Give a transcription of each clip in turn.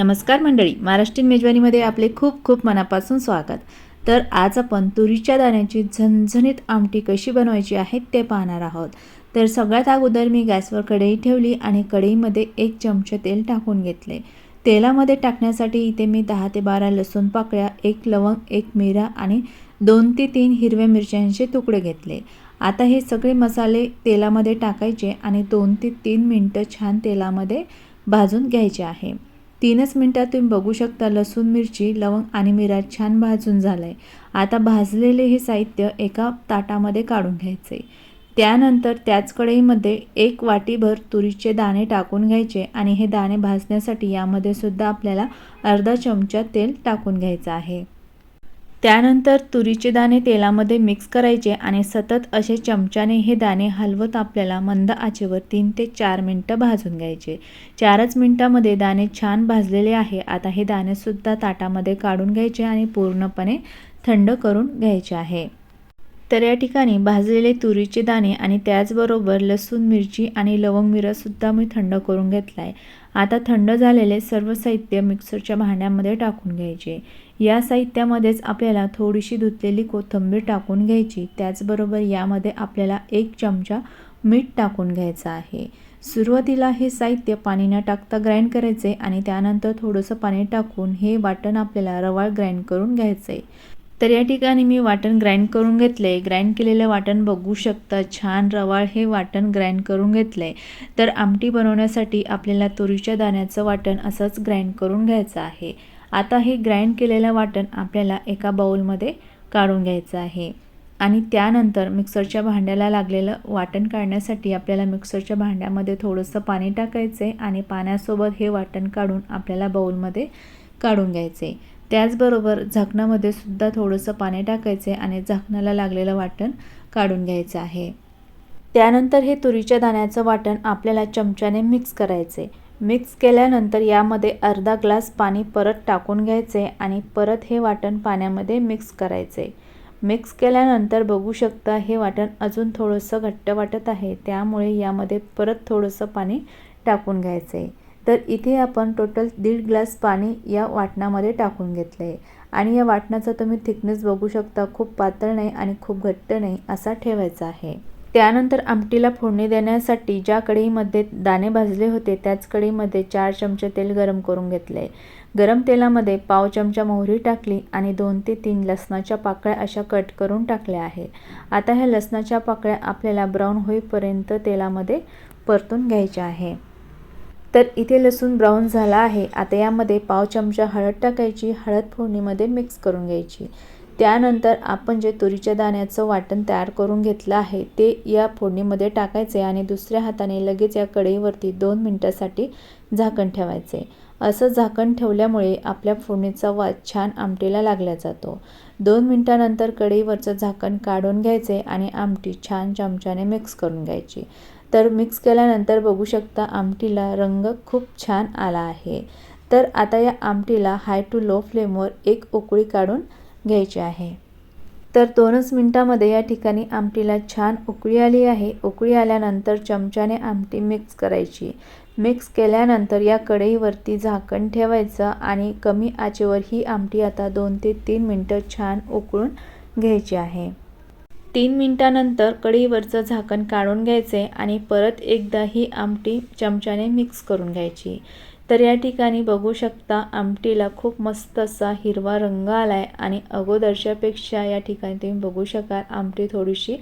नमस्कार मंडळी महाराष्ट्रीयन मेजवानीमध्ये आपले खूप खूप मनापासून स्वागत. तर आज आपण तुरीच्या दाण्याची झणझणीत आमटी कशी बनवायची आहे ते पाहणार आहोत. तर सगळ्यात अगोदर मी गॅसवर कढई ठेवली आणि कढईमध्ये एक चमचे तेल टाकून घेतले. तेलामध्ये टाकण्यासाठी इथे मी दहा ते बारा लसूण पाकळ्या एक लवंग एक मिरा आणि दोन ते तीन हिरव्या मिरच्यांचे तुकडे घेतले. आता हे सगळे मसाले तेलामध्ये टाकायचे आणि दोन ते तीन मिनटं छान तेलामध्ये भाजून घ्यायचे आहे. तीनच मिनटात तुम्ही बघू शकता लसूण मिरची लवंग आणि मिरा छान भाजून झालं आहे आता भाजलेले हे साहित्य एका ताटामध्ये काढून घ्यायचे. त्यानंतर त्याच कढईमध्ये एक वाटीभर तुरीचे दाणे टाकून घ्यायचे आणि हे दाणे भाजण्यासाठी यामध्ये सुद्धा आपल्याला अर्धा चमचा तेल टाकून घ्यायचं आहे. त्यानंतर तुरीचे दाणे तेलामध्ये मिक्स करायचे आणि सतत असे चमच्याने हे दाणे हलवत आपल्याला मंद आचेवर तीन ते चार मिनटं भाजून घ्यायचे. चारच मिनटामध्ये दाणे छान भाजलेले आहे. आता हे दाणेसुद्धा ताटामध्ये काढून घ्यायचे आणि पूर्णपणे थंड करून घ्यायचे आहे. तर या ठिकाणी भाजलेले तुरीचे दाणे आणि त्याचबरोबर लसूण मिरची आणि लवंग मिरंसुद्धा मी थंड करून घेतला आहे आता थंड झालेले सर्व साहित्य मिक्सरच्या भांड्यामध्ये टाकून घ्यायचे. या साहित्यामध्येच आपल्याला थोडीशी धुतलेली कोथिंबीर टाकून घ्यायची. त्याचबरोबर यामध्ये आपल्याला एक चमचा मीठ टाकून घ्यायचं आहे. सुरुवातीला हे साहित्य पाणी न टाकता ग्राइंड करायचे आणि त्यानंतर थोडंसं पाणी टाकून हे वाटण आपल्याला रवाळ ग्राइंड करून घ्यायचं आहे तर या ठिकाणी मी वाटण ग्राइंड करून घेतलं आहे ग्राइंड केलेलं वाटण बघू शकता. छान रवाळ हे वाटण ग्राइंड करून घेतलं आहे तर आमटी बनवण्यासाठी आपल्याला तुरीच्या दाण्याचं वाटण असंच ग्राइंड करून घ्यायचं आहे. आता हे ग्राइंड केलेलं वाटण आपल्याला एका बाउलमध्ये काढून घ्यायचं आहे. आणि त्यानंतर मिक्सरच्या भांड्याला लागलेलं वाटण काढण्यासाठी आपल्याला मिक्सरच्या भांड्यामध्ये थोडंसं पाणी टाकायचं आहे आणि पाण्यासोबत हे वाटण काढून आपल्याला बाउलमध्ये काढून घ्यायचे आहे त्याचबरोबर झाकणामध्ये सुद्धा थोडंसं पाणी टाकायचे आणि झाकणाला लागलेलं वाटण काढून घ्यायचं आहे. त्यानंतर हे तुरीच्या दाण्याचं वाटण आपल्याला चमच्याने मिक्स करायचे. मिक्स केल्यानंतर यामध्ये अर्धा ग्लास पाणी परत टाकून घ्यायचे आणि परत हे वाटण पाण्यामध्ये मिक्स करायचे. मिक्स केल्यानंतर बघू शकता हे वाटण अजून थोडंसं घट्ट वाटत आहे त्यामुळे यामध्ये परत थोडंसं पाणी टाकून घ्यायचं. आहे तर इथे आपण टोटल दीड ग्लास पाणी या वाटणामध्ये टाकून घेतलं आहे आणि या वाटणाचा तुम्ही थिकनेस बघू शकता खूप पातळ नाही आणि खूप घट्ट नाही असा ठेवायचा आहे. त्यानंतर आमटीला फोडणी देण्यासाठी ज्या कढईमध्ये दाणे भाजले होते त्याच कढईमध्ये चार चमचे तेल गरम करून घेतले गरम तेलामध्ये पाव चमचा मोहरी टाकली आणि दोन ते तीन लसणाच्या पाकळ्या अशा कट करून टाकल्या आहे आता ह्या लसणाच्या पाकळ्या आपल्याला ब्राऊन होईपर्यंत तेलामध्ये परतून घ्यायच्या आहे. तर इथे लसूण ब्राऊन झाला आहे. आता यामध्ये पाव चमचा हळद टाकायची हळद फोडणीमध्ये मिक्स करून घ्यायची. त्यानंतर आपण जे तुरीच्या दाण्याचं वाटण तयार करून घेतलं आहे ते या फोडणीमध्ये टाकायचे आणि दुसऱ्या हाताने लगेच या कढईवरती दोन मिनटासाठी झाकण ठेवायचे. असं झाकण ठेवल्यामुळे आपल्या फोडणीचा वाद छान आमटीला लागला जातो. दोन मिनटानंतर कढईवरचं झाकण काढून घ्यायचे आणि आमटी छान चमच्याने मिक्स करून घ्यायची. तर मिक्स केल्यानंतर बघू शकता आमटीला रंग खूप छान आला आहे. तर आता या आमटीला हाय टू लो फ्लेमवर एक उकळी काढून घ्यायची आहे. तर दोनच मिनटामध्ये या ठिकाणी आमटीला छान उकळी आली आहे. उकळी आल्यानंतर चमच्याने आमटी मिक्स करायची. मिक्स केल्यानंतर या कढईवरती झाकण ठेवायचं आणि कमी आचेवर ही आमटी आता दोन ते तीन मिनटं छान उकळून घ्यायची आहे. तीन मिनटानंतर कढईवरचं झाकण काढून घ्यायचे आणि परत एकदा ही आमटी चमच्याने मिक्स करून घ्यायची. तर या ठिकाणी बघू शकता आमटीला खूप मस्त असा हिरवा रंग आला आहे आणि अगोदरच्यापेक्षा या ठिकाणी तुम्ही बघू शकाल आमटी थोडीशी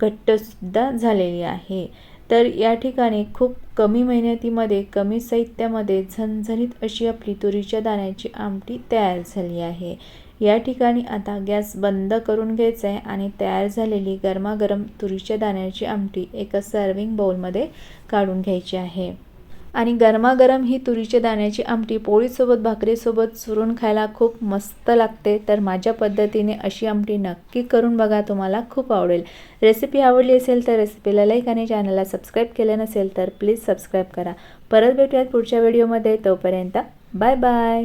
घट्टसुद्धा झालेली आहे. तर या ठिकाणी खूप कमी मेहनतीमध्ये कमी साहित्यामध्ये झणझणीत अशी आपली तुरीच्या दाण्याची आमटी तयार झाली आहे. या ठिकाणी आता गॅस बंद करून घ्यायचा आहे आणि तयार झालेली गरमागरम तुरीच्या दाण्याची आमटी एका सर्विंग बाउलमध्ये काढून घ्यायची आहे. आणि गरमागरम ही तुरीच्या दाण्याची आमटी पोळीसोबत भाकरीसोबत चुरून खायला खूप मस्त लागते. तर माझ्या पद्धतीने अशी आमटी नक्की करून बघा तुम्हाला खूप आवडेल. रेसिपी आवडली असेल तर रेसिपीला लाईक आणि चॅनलला सबस्क्राईब केलं नसेल तर प्लीज सबस्क्राईब करा. परत भेटूयात पुढच्या व्हिडिओमध्ये तोपर्यंत बाय बाय